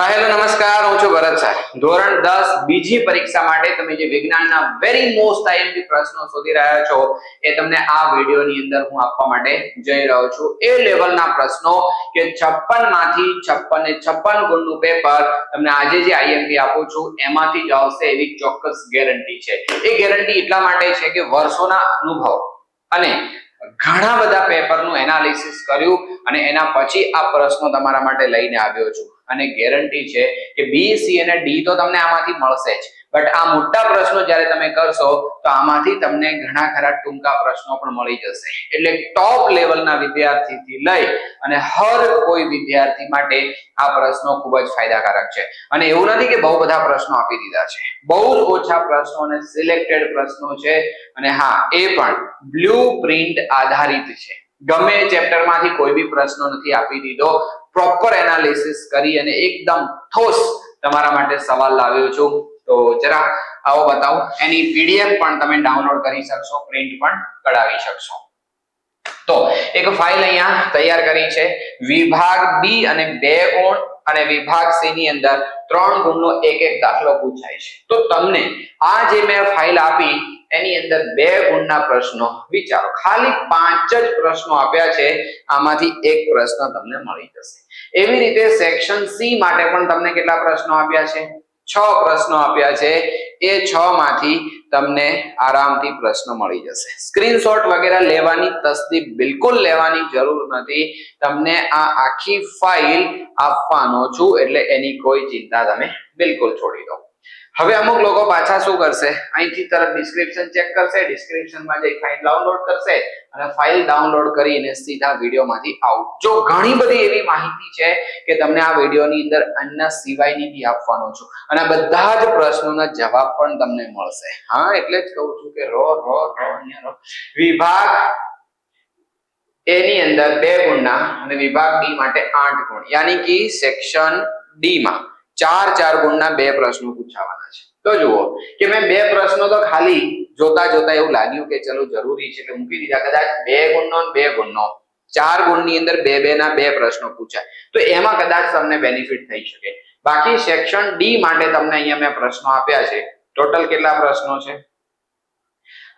હા હેલો નમસ્કાર. હું છું ભરત સાહેબ ધોરણ દસ, બીજી પરીક્ષા માટે તમે જે વિજ્ઞાનના વેરી મોસ્ટ આઈએમપી પ્રશ્નો શોધી રહ્યા છો, એ તમને આ વિડીયોની અંદર હું આપવા માટે જઈ રહ્યો છું. એ લેવલના પ્રશ્નો કે 56 માંથી 56 ને 56 ગુણનું પેપર તમને આજે જે આઈએમપી આપું છું, એમાંથી જ આવશે એવી ચોક્કસ ગેરંટી છે. એ ગેરંટી એટલા માટે છે કે વર્ષોના અનુભવ અને ઘણા બધા પેપરનું એનાલિસિસ કર્યું અને એના પછી આ પ્રશ્નો તમારા માટે લઈને આવ્યો છું. અને ગેરંટી છે કે બી સી અને ડી તો તમને આમાંથી મળશે જ. બટ આ મોટા પ્રશ્નો જ્યારે તમે કરશો, તો આમાંથી તમને ઘણા ખરા ટૂંકા પ્રશ્નો પણ મળી જશે. એટલે ટોપ લેવલના વિદ્યાર્થીથી લઈ અને હર કોઈ વિદ્યાર્થી માટે આ પ્રશ્નો ખૂબ જ ફાયદાકારક છે. અને એવું નથી કે બહુ બધા પ્રશ્નો આપી દીધા છે. બહુ જ ઓછા પ્રશ્નો અને સિલેક્ટેડ પ્રશ્નો છે. અને હા, એ પણ બ્લુ પ્રિન્ટ આધારિત છે. ગમે ચેપ્ટરમાંથી કોઈ બી પ્રશ્નો નથી આપી દીધો પ્રોપર એનાલિસિસ કરી અને એકદમ ઠોસ તમારા માટે સવાલ લાવ્યો છું. તો જરા આવો બતાવો. એની પીડીએફ પણ તમે ડાઉનલોડ કરી શકશો પ્રિન્ટ પણ કઢાવી શકશો. તો એક ફાઇલ અહીંયા તૈયાર કરી છે. વિભાગ બી અને બે ઓણ અને વિભાગ સી ની અંદર ત્રણ ગુણનો એક એક દાખલો પૂછાય છે. તો તમને આ જે મેં ફાઇલ આપી, એની અંદર બે ગુણના પ્રશ્નો વિચારો. ખાલી પાંચ જ પ્રશ્નો આપ્યા છે, આમાંથી એક પ્રશ્ન તમને મળી જશે. એવી રીતે સેક્શન સી માટે પણ તમને કેટલા પ્રશ્નો આપ્યા છે? છ પ્રશ્નો આપ્યા છે. એ છ માંથી તમને આરામથી પ્રશ્ન મળી જશે. સ્ક્રીનશોટ વગેરે લેવાની તસદી બિલકુલ લેવાની જરૂર નથી. તમને આ આખી ફાઇલ આપવાનો છું, એટલે એની કોઈ ચિંતા તમે બિલકુલ છોડી દો. હવે અમુક લોકો પાછા શું કરશે? અહીંથી તરત ડિસ્ક્રિપ્શન ચેક કરશે ડિસ્ક્રિપ્શનમાં જઈ ફાઇલ ડાઉનલોડ કરશે અને ફાઇલ ડાઉનલોડ કરીને સીધા વિડીયોમાંથી આઉટ જો ઘણી બધી એવી માહિતી છે કે તમને આ વિડીયોની અંદર આના સિવાયની બી આપવાનો છું. અને બધા જ પ્રશ્નોના જવાબ પણ તમને મળશે. હા, એટલે જ કહું છું કે રો રો રો, અહીંયા રો. વિભાગ એની અંદર બે ગુણના અને વિભાગ ડી માટે આઠ ગુણ. યાની કે સેક્શન ડી માં. ચાર ચાર ગુણના બે પ્રશ્નો પૂછાવાના છે. તો જુઓ, કે મેં બે પ્રશ્નો તો ખાલી જોતા જોતા એવું લાગ્યું કે ચલો જરૂરી છે એટલે મૂકી દીધા, કદાચ બે ગુણનો બે ગુણનો. ચાર ગુણની અંદર બે બે ના બે પ્રશ્નો પૂછાય. તો એમાં કદાચ તમને બેનિફિટ થઈ શકે. બાકી સેક્શન ડી માટે તમને અહીંયા મેં પ્રશ્નો આપ્યા છે. ટોટલ કેટલા પ્રશ્નો છે?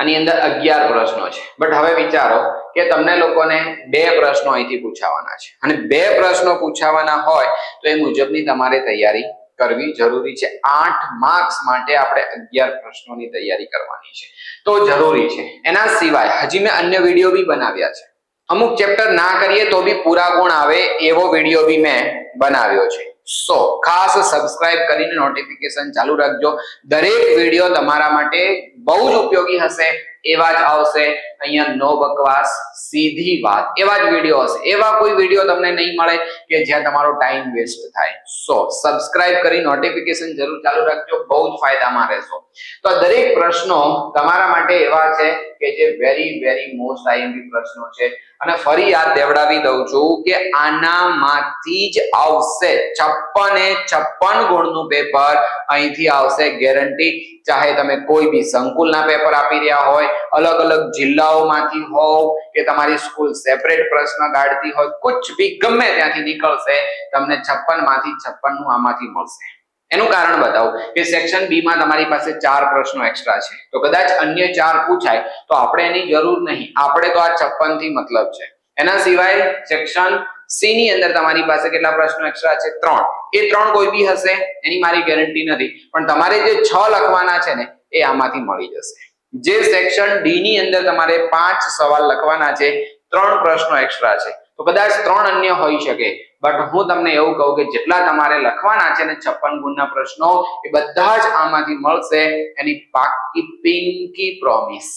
આની અંદર અગિયાર પ્રશ્નો છે. બટ હવે વિચારો કે તમને લોકોને બે પ્રશ્નો અહીંથી પૂછાવાના છે. અને બે પ્રશ્નો પૂછાવાના હોય તો એ મુજબની તમારે તૈયારી કરવી જરૂરી છે. આઠ માર્ક્સ માટે આપણે અગિયાર પ્રશ્નોની તૈયારી કરવાની છે. તો જરૂરી છે. એના સિવાય હજી મેં અન્ય વીડિયો બી બનાવ્યા છે. અમુક ચેપ્ટર ના કરીએ તો બી પૂરા ગુણ આવે એવો વીડિયો બી મેં બનાવ્યો છે. સો. ખાસ સબસ્ક્રાઇબ કરીને નોટિફિકેશન ચાલુ રાખજો. દરેક વીડિયો તમારા માટે બહુ જ ઉપયોગી હશે. એવા જ આવશે. અહીંયા નો બકવાસ, સીધી વાત. એવા જ વીડિયો હશે. એવા કોઈ વીડિયો તમને નહીં મળે કે જ્યાં તમારો ટાઈમ વેસ્ટ થાય. સો સબસ્ક્રાઇબ કરી નોટિફિકેશન જરૂર ચાલુ રાખજો. બહુ જ ફાયદામાં રહેશો. તો દરેક પ્રશ્નો તમારા માટે એવા છે કે જે વેરી વેરી મોસ્ટ આઈએમપી પ્રશ્નો છે. અને ફરી યાદ દેવડાવી દઉં છું કે આનામાંથી જ આવશે છપ્પન એ છપ્પન ગુણનું પેપર અહીંથી આવશે ગેરંટી ચાહે તમે કોઈ બી સંકુલના પેપર આપી રહ્યા હોય અલગ અલગ જિલ્લાઓમાંથી હોવ કે તમારી સ્કૂલ સેપરેટ પ્રશ્ન કાઢતી હોય, કુછ બી ગમે ત્યાંથી નીકળશે, તમને છપ્પનમાંથી છપ્પનનું આમાંથી મળશે. એનું કારણ બતાવું કે સેક્શન બી માં તમારી પાસે ચાર પ્રશ્નો એક્સ્ટ્રા છે. તો કદાચ અન્ય ચાર પૂછાય, તો આપણે એની જરૂર નહીં. આપણે તો આ છપ્પનથી મતલબ છે. એના સિવાય સેક્શન સી ની અંદર તમારી પાસે કેટલા પ્રશ્નો એક્સ્ટ્રા છે? ત્રણ. એ ત્રણ કોઈ બી હશે, એની મારી ગેરંટી નથી. પણ તમારે જે છ લખવાના છે ને, એ આમાંથી મળી જશે. જે સેક્શન ડી ની અંદર તમારે પાંચ સવાલ લખવાના છે, ત્રણ પ્રશ્નો એક્સ્ટ્રા છે. તો કદાચ ત્રણ અન્ય હોઈ શકે બટ હું તમને એવું કહું કે જેટલા તમારે લખવાના છે ને છપ્પન ગુણના પ્રશ્નો, એ બધા જ આમાંથી મળશે એની પાકી પિંકી પ્રોમિસ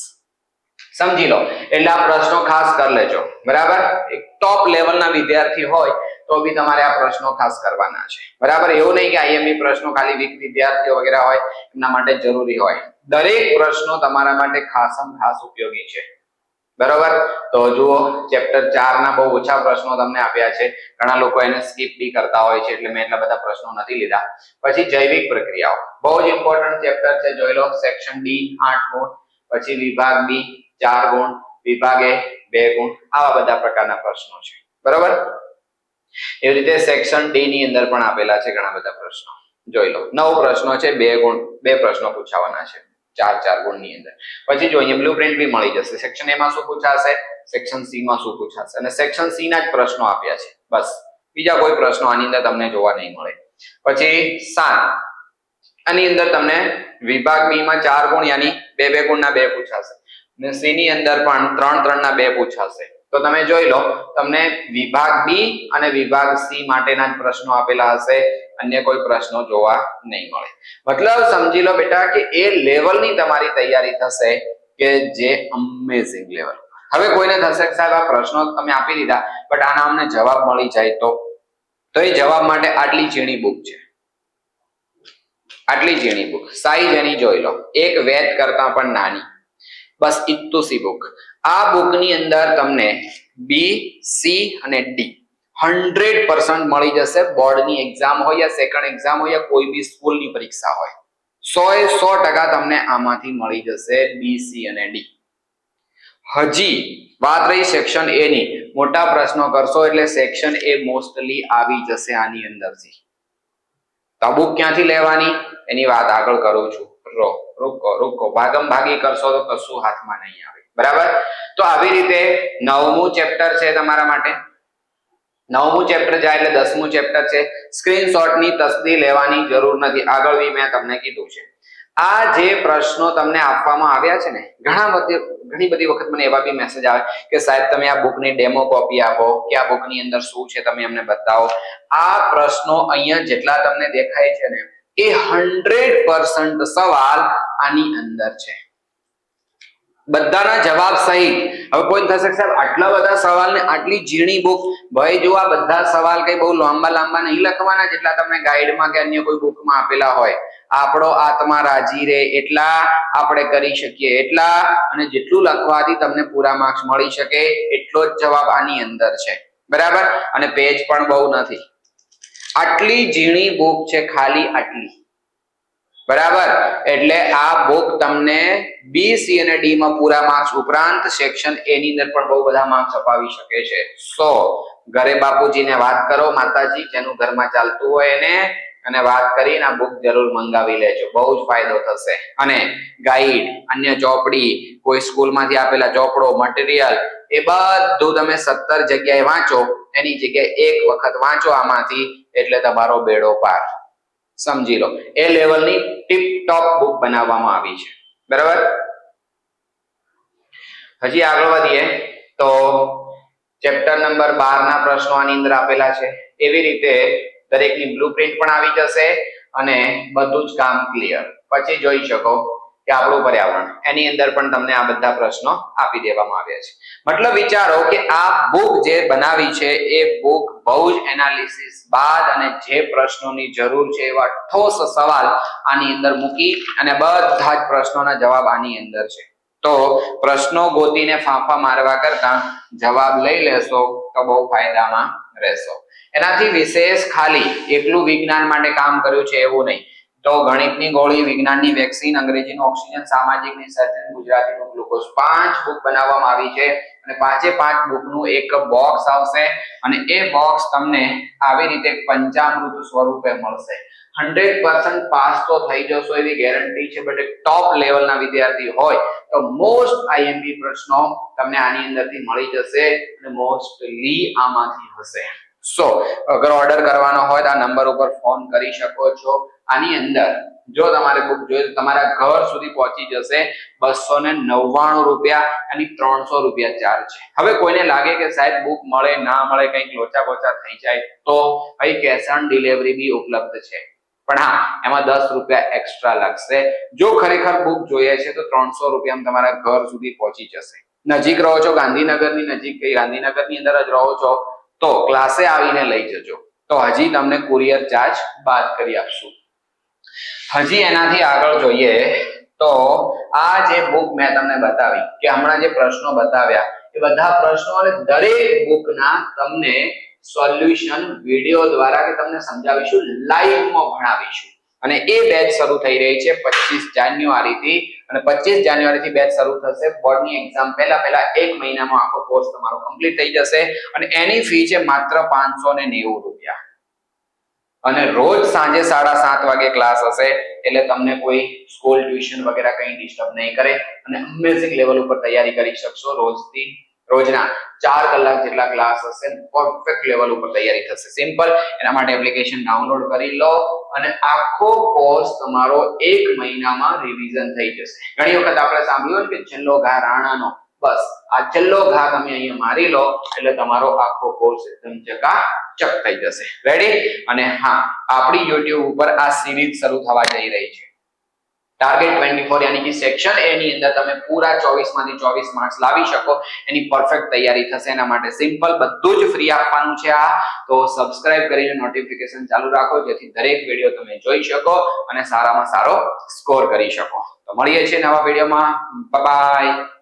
સમજી લો, એટલે આ પ્રશ્નો ખાસ કરી લેજો. બરાબર? એક ટોપ લેવલના વિદ્યાર્થી હોય તો બી તમારે આ પ્રશ્નો ખાસ કરવાના છે. બરાબર? એવું નહીં કે આઈએમપી પ્રશ્નો ખાલી વીક વિદ્યાર્થીઓ વગેરે હોય, એમના માટે જરૂરી હોય. દરેક પ્રશ્નો તમારા માટે ખાસમ ખાસ ઉપયોગી છે. બરાબર? તો જુઓ, ચેપ્ટર ચાર ના બહુ ઓછા પ્રશ્નો તમને આપ્યા છે. ઘણા લોકો એને સ્કીપ બી કરતા હોય છે, એટલે મેં એટલા બધા પ્રશ્નો નથી લીધા. પછી જૈવિક પ્રક્રિયાઓ. બહુ જ ઇમ્પોર્ટન્ટ ચેપ્ટર છે, જોઈ લો. સેક્શન ડી આઠ ગુણ, પછી વિભાગ બી ચાર ગુણ, વિભાગ બે ગુણ. આવા બધા પ્રકારના પ્રશ્નો છે. બરાબર? એવી રીતે સેક્શન ડી ની અંદર પણ આપેલા છે ઘણા બધા પ્રશ્નો. જોઈ લો. નવ પ્રશ્નો છે, બે ગુણ, બે પ્રશ્નો પૂછાવાના છે. ચાર ચાર ગુણની અંદર. પછી જો અહીંયા બ્લુ પ્રિન્ટ બી મળી જશે. સેક્શન એમાં શું પૂછાશે? સેક્શન સી માં શું પૂછાશે? અને સેક્શન સી ના જ પ્રશ્નો આપ્યા છે. બસ. બીજા કોઈ પ્રશ્નો આની અંદર તમને જોવા નહીં મળે. પછી સાત. આની અંદર તમને વિભાગ બી માં ચાર ગુણ યાની બે બે ગુણના બે પૂછાશે. અને સી ની અંદર પણ ત્રણ ત્રણ ના બે પૂછાશે. તો તમે જોઈ લો, તમને વિભાગ બી અને વિભાગ સી માટેના જ પ્રશ્નો આપેલા હશે. અન્ય કોઈ પ્રશ્નો જોવા નહીં મળે. મતલબ સમજી લો બેટા કે એ લેવલની તમારી તૈયારી થશે કે જે અમેઝિંગ લેવલ હવે કોઈને થશે સાહેબ આ પ્રશ્નો તમે આપી દીધા, બટ આના અમને જવાબ મળી જાય તો. તો એ જવાબ માટે આટલી ઝીણી બુક છે. આટલી ઝીણી બુક સાઈઝ એની જોઈ લો. એક વેદ કરતા પણ નાની. બસ ઇત્તુસી બુક આ બુકની અંદર તમને બી સી અને ડી હંડ્રેડ પર્સન્ટ મળી જશે. બોર્ડની એક્ઝામ હોય યા સેકન્ડ એક્ઝામ હોય યા કોઈ બી સ્કૂલની પરીક્ષા હોય. સો એ સો ટકા તમને આમાંથી મળી જશે બી સી અને ડી હજી વાત રહી સેક્શન એ ની. મોટા પ્રશ્નો કરશો એટલે સેક્શન એ મોસ્ટલી આવી જશે આની અંદરથી. તો આ બુક ક્યાંથી લેવાની? એની વાત આગળ કરું છું. રો, રોકો રોકો. ભાગમ ભાગી કરશો તો કશું હાથમાં નહીં આવે. બરાબર? તો આવી રીતે નવમું ચેપ્ટર છે તમારા માટે. નવમું ચેપ્ટર જાય એટલે દસમું ચેપ્ટર છે. સ્ક્રીનશોટની તસદી લેવાની જરૂર નથી. આગળ બી મેં તમને કીધું છે. આ જે પ્રશ્નો તમને આપવામાં આવ્યા છે ને, ઘણા બધી, ઘણી બધી વખત મને એવા બી મેસેજ આવે કે સાહેબ તમે આ બુકની ડેમો કોપી આપો કે આ બુકની અંદર શું છે તમે અમને બતાવો. આ પ્રશ્નો અહીંયા જેટલા તમને દેખાય છે ને એ હંડ્રેડ પર્સન્ટ સવાલ આની અંદર છે. બધાના જવાબ સહિત. હવે કોઈ થશે સાહેબ, આટલા બધા સવાલ ને આટલી ઝીણી બુક ભાઈ, જો આ બધા સવાલ કઈ બહુ લાંબા લાંબા નહીં લખવાના જેટલા તમને ગાઈડમાં કે અન્ય કોઈ બુકમાં આપેલા હોય. આપણો આત્મા રાજી રહે એટલા આપણે કરી શકીએ એટલા અને જેટલું લખવાથી તમને પૂરા માર્ક્સ મળી શકે એટલો જ જવાબ આની અંદર છે. બરાબર? અને પેજ પણ બહુ નથી. આટલી ઝીણી બુક છે, ખાલી આટલી. બરાબર? એટલે આ બુક તમને બી સી અને ડી માં પૂરા માર્ક્સ ઉપરાંત સેક્શન એ ની અંદર પણ બહુ બધા માર્ક્સ અપાવી શકે છે. સો ઘરે બાપુજીને વાત કરો, માતાજી, જેનું ઘરમાં ચાલતું હોય એને, અને વાત કરીને આ બુક જરૂર મંગાવી લેજો. બહુ જ ફાયદો થશે. અને ગાઈડ અન્ય ચોપડી, કોઈ સ્કૂલમાંથી આપેલા ચોપડો મટીરિયલ એ બધું તમે સત્તર જગ્યાએ વાંચો, એની જગ્યાએ એક વખત વાંચો આમાંથી, એટલે તમારો બેડો પાર. સમજી લો. એ લેવલની ટીપ ટોપ બુક બનાવવામાં આવી છે. બરાબર? હજી આગળ વધીએ તો ચેપ્ટર નંબર બાર ના પ્રશ્નો આની અંદર આપેલા છે. એવી રીતે દરેકની બ્લુપ્રિન્ટ પણ આવી જશે અને બધું જ કામ ક્લિયર. પછી જોઈ શકો કે આપણું પર્યાવરણ. એની અંદર પણ તમને આ બધા પ્રશ્નો આપી દેવામાં આવ્યા છે. મતલબ વિચારો કે આ બુક જે બનાવી છે, એ બુક બહુ જ એનાલિસિસ બાદ અને જે પ્રશ્નોની જરૂર છે એવા ઠોસ સવાલ આની અંદર મૂકી અને બધા જ પ્રશ્નોના જવાબ આની અંદર છે. તો પ્રશ્નો ગોતીને ફાંફા મારવા કરતા જવાબ લઈ લેશો તો બહુ ફાયદામાં રહેશો. એનાથી વિશેષ ખાલી એટલું વિજ્ઞાન માટે કામ કર્યું છે એવું નહીં. તો ગણિતની ગોળી, વિજ્ઞાનની વેક્સિન અંગ્રેજીનું ઓક્સિજન સામાજિક નિસર્જન ગુજરાતીનું ગ્લુકોઝ પાંચ બુક બનાવવામાં આવી છે અને પાંચે પાંચ બુકનું એક બોક્સ આવશે અને એ બોક્સ તમને આવી રીતે પંચામૃત સ્વરૂપે મળશે. હંડ્રેડ પર્સન્ટ પાસ તો થઈ જશો એવી ગેરંટી છે બટ ટોપ લેવલના વિદ્યાર્થી હોય તો મોસ્ટ આઈએમપી પ્રશ્નો તમને આની અંદરથી મળી જશે અને મોસ્ટલી આમાંથી હશે. સો અગર ઓર્ડર કરવાનો હોય તો આ નંબર ઉપર ફોન કરી શકો છો. આની અંદર જો તમારે બુક જોઈએ તમારા ઘર સુધી પહોંચી જશે બસો ને નવ્વાણું રૂપિયા અને ત્રણસો રૂપિયા ચાર્જ. છે હવે કોઈને લાગે કે સાહેબ બુક મળે, ના મળે, કંઈક લોચા બોચા થઈ જાય, તો ભાઈ કેશ ઓન ડિલિવરી બી ઉપલબ્ધ છે. પણ હા, એમાં દસ રૂપિયા એક્સ્ટ્રા લાગશે. જો ખરેખર બુક જોઈએ છે, તો ત્રણસો રૂપિયામાં તમારા ઘર સુધી પહોંચી જશે. નજીક રહો છો, ગાંધીનગરની નજીક ગાંધીનગરની અંદર જ રહો છો, તો ક્લાસે આવીને લઈ જજો. તો હજી તમને કુરિયર ચાર્જ બાદ કરી આપશું. હજી એનાથી આગળ જોઈએ તો આ જે બુક મેં તમને બતાવી, કે હમણાં જે પ્રશ્નો બતાવ્યા, એ બધા પ્રશ્નો અને દરેક બુકના તમને સોલ્યુશન વીડિયો દ્વારા કે તમને સમજાવીશું લાઈવમાં ભણાવીશું. અને એ બેચ શરૂ થઈ રહી છે પચીસ જાન્યુઆરી થી અને પચીસ જાન્યુઆરી થી બેચ શરૂ થશે બોર્ડની એક્ઝામ પહેલા પહેલા એક મહિનામાં આખો કોર્સ તમારો કમ્પ્લીટ થઈ જશે, અને એની ફી છે માત્ર પાંચસો ને નેવું રૂપિયા. અને રોજ સાંજે સાડા સાત વાગે ક્લાસ હશે, એટલે તમને કોઈ સ્કૂલ ટ્યુશન વગેરે કંઈ ડિસ્ટર્બ નહીં કરે અને અમેઝિંગ લેવલ ઉપર તૈયારી કરી શકશો રોજથી, રોજના ચાર કલાક જેટલા ક્લાસ હશે પરફેક્ટ લેવલ ઉપર તૈયારી થશે. સિમ્પલ એના માટે એપ્લિકેશન ડાઉનલોડ કરી લો અને આખો કોર્સ તમારો એક મહિનામાં રિવિઝન થઈ જશે. ઘણી વખત આપણે સાંભળ્યું કે છેલ્લો ઘા રાણાનો બસ, આ છેલ્લો ઘા તમે અહીંયા મારી લો, એટલે તમારો આખો કોર્સ એકદમ ચકાચક થઈ જશે. રેડી અને હા, આપણી યુટ્યુબ ઉપર આ સિરીઝ શરૂ થવા જઈ રહી છે. ટાર્ગેટ 24 યાની કે સેક્શન એની અંદર તમે પૂરા 24 માંથી 24 માર્ક્સ લાવી શકો. એની પરફેક્ટ તૈયારી થશે. એના માટે સિમ્પલ બધું જ ફ્રી આપવાનું છે આ. તો સબસ્ક્રાઇબ કરીને નોટિફિકેશન ચાલુ રાખો, જેથી દરેક વીડિયો તમે જોઈ શકો અને સારામાં સારો સ્કોર કરી શકો. તો મળીએ છીએ નવા વિડીયોમાં બાય